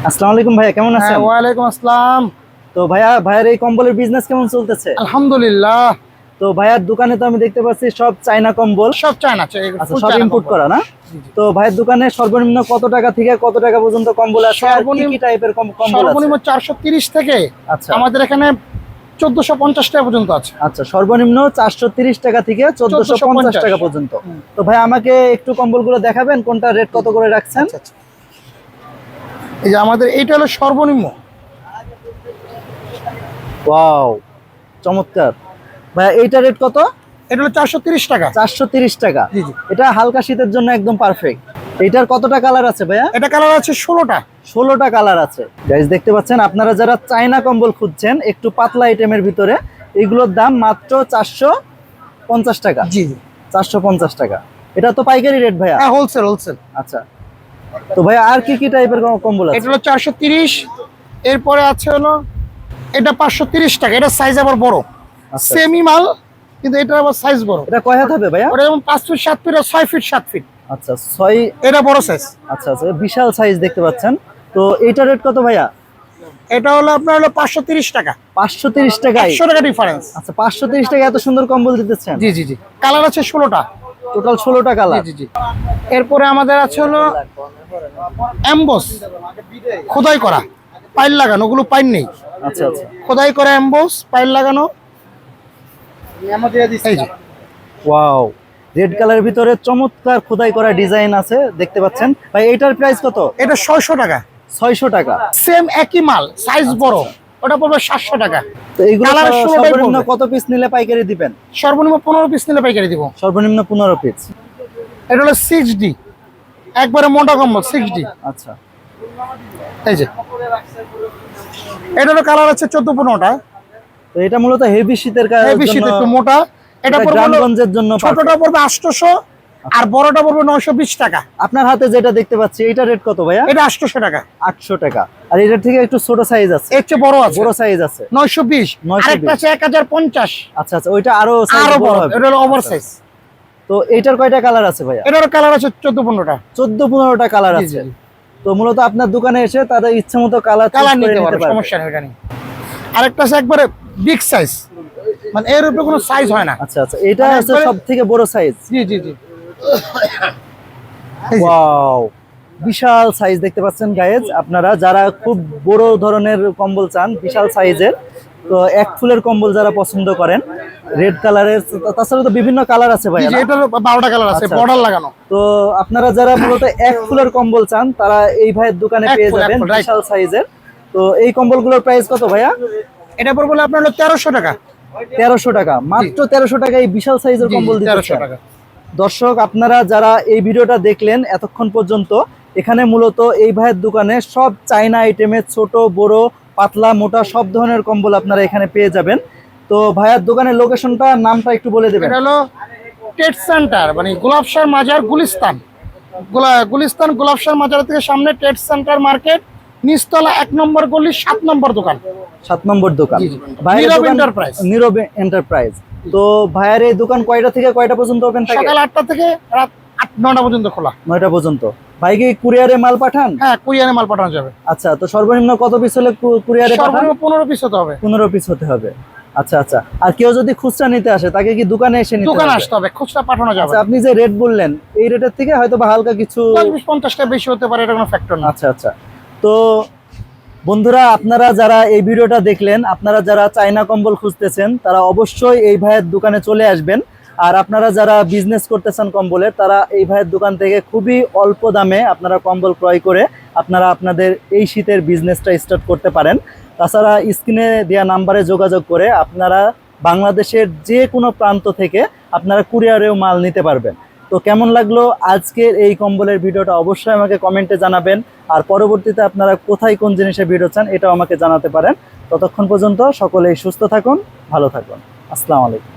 আসসালামু আলাইকুম ভাইয়া কেমন আছেন? হ্যাঁ ওয়ালাইকুম আসসালাম। তো ভাইয়া ভাইয়ার এই কম্বলের বিজনেস কেমন চলতেছে? আলহামদুলিল্লাহ। তো ভাইয়ার দোকানে তো আমি দেখতে পাচ্ছি সব চাইনা কম্বল। সব আছে আচ্ছা সব ইম্পোর্ট করা না? তো ভাইয়ের দোকানে সর্বনিম্ন কত টাকা থেকে কত টাকা পর্যন্ত কম্বল আছে? সর্বনিম্ন- টাইপের কম্বল আছে? সর্বনিম্ন চারশো তিরিশ থেকে আচ্ছা। আমাদের এখানে চোদ্দশো পঞ্চাশ টাকা পর্যন্ত আছে। আচ্ছা সর্বনিম্ন চারশো তিরিশ টাকা থেকে চোদ্দশো 1450 টাকা পর্যন্ত। তো ভাই আমাকে একটু কম্বলগুলো দেখাবেন কোনটা রেট কত করে রাখছেন? আচ্ছা, আচ্ছা। এই যে আমাদের এইটা হলো সর্বনিম্ন। ওয়াও চমৎকার। ভাইয়া এইটা রেট কত? এটা হলো চারশো তিরিশ টাকা। চারশো তিরিশ টাকা। এটা হালকা শীতের জন্য একদম পারফেক্ট এটার কতটা কালার আছে ভাইয়া? এটা কালার আছে ষোলোটা। ষোলোটা কালার আছে। গাইজ দেখতে পাচ্ছেন আপনারা যারা চায়না কম্বল খুঁজছেন একটু পাতলা আইটেমের ভিতরে এগুলোর দাম মাত্র চারশো পঞ্চাশ টাকা। জি জি। চারশো পঞ্চাশ টাকা। এটা তো পাইকারি রেট ভাইয়া? হ্যাঁ হোলসেল হোলসেল আচ্ছা। তো ভাইয়া আর কি কি টাইপের কম্বল আছে? এটা হলো চারশো তিরিশ এরপরে আছে হলো এটা পাঁচশো তিরিশ টাকা এটা সাইজ আবার বড়। আচ্ছা। সেমি মাল কিন্তু এটা আবার সাইজ বড়। এটা কয় হাত হবে ভাইয়া? ওটা যেমন পাঁচ ফিট সাত ফিট আর ছয় ফিট সাত ফিট আচ্ছা ছয় এটা বড় সাইজ আচ্ছা আচ্ছা বিশাল সাইজ দেখতে পাচ্ছেন। তো এইটা রেট কত ভাইয়া? এটা হলো আপনার হলো পাঁচশো তিরিশ টাকা। পাঁচশো তিরিশ টাকায়? একশো টাকা ডিফারেন্স আচ্ছা পাঁচশো তিরিশ টাকা এত সুন্দর কম্বল দিতেছেন? জি জি জি। কালার আছে ষোলোটা। টোটাল ষোলোটা কালার জি জি। এরপরে আমাদের আছে হলো এমবস খোদাই করা। পাইল লাগানো ওগুলো পাইল নেই। আচ্ছা আচ্ছা। খোদাই করা এমবস পাইল লাগানো। ওয়াও। রেড কালারের ভিতরে চমৎকার খোদাই করা ডিজাইন আছে দেখতে পাচ্ছেন। ভাই এটার প্রাইস কত? এটা ছয়শো টাকা। ছয়শো টাকা। সেম একই মাল সাইজ বড়। ওটা পড়বে সাতশো টাকা। তো এইগুলো সর্বনিম্ন কত পিস নিলে পাইকারি দিবেন? সর্বনিম্ন পনেরো পিস নিলে পাইকারি দিব। সর্বনিম্ন পনেরো পিস এটা হলো সিক্স ডি একবারে মোটা কম্বল সিক্স ডি আচ্ছা। এই যে। এটা হলো কালার আছে চোদ্দ পনেরোটা। তো এটা মূলত হেভি শীতের হেভি শীত একটু মোটা। এটা এটা গ্রামগঞ্জের জন্য ছোটটা পড়বে আটশোশো আর বড়টা পড়বে নয়শো বিশ টাকা। আপনার হাতে যেটা দেখতে পাচ্ছি এটা রেট কত ভাইয়া? এটা আটশোশো টাকা। আটশো টাকা। আর এটার থেকে একটু ছোট সাইজ আছে। এর চেয়ে বড় আছে। বড় সাইজ আছে। নয়শো বিশ। 920 আরেকটা আছে এক হাজার পঞ্চাশ। আচ্ছা আচ্ছা ওইটা আরও আরও বড় হবে। এটা হলো ওভার সাইজ তো এইটার কয়টা কালার আছে ভাইয়া? এটার কালার আছে চোদ্দ পনেরোটা। চোদ্দ পনেরোটা কালার আছে। তো মূলত আপনার দোকানে এসে তাদের ইচ্ছে মতো কালার কালার নিতে পারবে সমস্যা এটা নেই। আরেকটা আছে একবারে বিগ সাইজ মানে এর উপরে কোনো সাইজ হয় না। আচ্ছা আচ্ছা এটা আছে হচ্ছে একবারে- সব থেকে বড় সাইজ জি জি জি। ওয়াও বিশাল সাইজ দেখতে পাচ্ছেন গায়েজ আপনারা যারা খুব বড় ধরনের কম্বল চান বিশাল সাইজের তো এক ফুলের কম্বল যারা পছন্দ করেন রেড কালারের তাছাড়া তো বিভিন্ন কালার আছে ভাই এটার বারোটা কালার আছে আচ্ছা। বর্ডার লাগানো। তো আপনারা যারা মূলত এক ফুলের কম্বল চান তারা এই ভাইয়ের দোকানে পেয়ে যাবেন বিশাল সাইজের। তো এই কম্বলগুলোর প্রাইস কত ভাইয়া? এটা পর হলো আপনার তেরোশো টাকা। তেরোশো টাকা মাত্র তেরোশো টাকা এই বিশাল সাইজের কম্বল তেরোশো টাকা। দর্শক আপনারা যারা এই ভিডিওটা দেখলেন এতক্ষণ পর্যন্ত এখানে মূলত এই ভাইয়ের দোকানে সব চাইনা আইটেমের ছোট বড় পাতলা মোটা সব ধরনের কম্বল আপনারা এখানে পেয়ে যাবেন। তো ভাইয়ার দোকানের লোকেশনটা নামটা একটু বলে দেবেন। হলো টেট সেন্টার মানে গোলাপশাহ মাজার গুলিস্তান। গোলা- গুলিস্তান গোলাপশাহ মাজার থেকে সামনে টেট সেন্টার মার্কেট নিচতলা এক নম্বর গলি সাত নম্বর দোকান। সাত নম্বর দোকান। নীরব Enterprise। নীরব এন্টারপ্রাইজ তো ভাইয়ের এই দোকান কয়টা থেকে কয়টা পর্যন্ত ওপেন থাকে? সকাল আটটা থেকে রাত আট নটা পর্যন্ত খোলা। নয়টা পর্যন্ত। ভাই কি কুরিয়ারে মাল পাঠান? হ্যাঁ কুরিয়ারে মাল পাঠানো যাবে। আচ্ছা তো সর্বনিম্ন কত পিস হলে কুরিয়ারে সর্বনিম্ন পনেরো পিস হতে হবে। পনেরো পিস হতে হবে। আচ্ছা আচ্ছা। আর কেউ যদি খুচরা নিতে আসে তাকে কি দোকানে এসে নিতে দোকানে আসতে হবে খুচরা পাঠানো যাবে। আচ্ছা আপনি যে রেট বললেন এই রেটের থেকে হয়তো বা হালকা কিছু চল্লিশ পঞ্চাশটা বেশি হতে পারে এটা কোনো ফ্যাক্টর না। আচ্ছা আচ্ছা। তো বন্ধুরা আপনারা যারা এই ভিডিওটা দেখলেন আপনারা যারা চাইনা কম্বল খুঁজতেছেন তারা অবশ্যই এই ভাইয়ের দোকানে চলে আসবেন। আর আপনারা যারা বিজনেস করতেছেন কম্বলের তারা এই ভাইয়ের দোকান থেকে খুবই অল্প দামে আপনারা কম্বল ক্রয় করে আপনারা আপনাদের এই শীতের বিজনেসটা স্টার্ট করতে পারেন। তাছাড়া স্ক্রিনে দেওয়া নাম্বারে যোগাযোগ করে আপনারা বাংলাদেশের যে কোনো প্রান্ত থেকে আপনারা কুরিয়ারেও মাল নিতে পারবেন। তো কেমন লাগল আজকের এই কম্বলের ভিডিওটা অবশ্যই আমাকে কমেন্টে জানাবেন। আর পরবর্তীতে আপনারা কোথায় কোন জিনিসে ভিডিও চান এটাও আমাকে জানাতে পারেন। ততক্ষণ পর্যন্ত সকলেই সুস্থ থাকুন, ভালো থাকুন। আসসালামু আলাইকুম।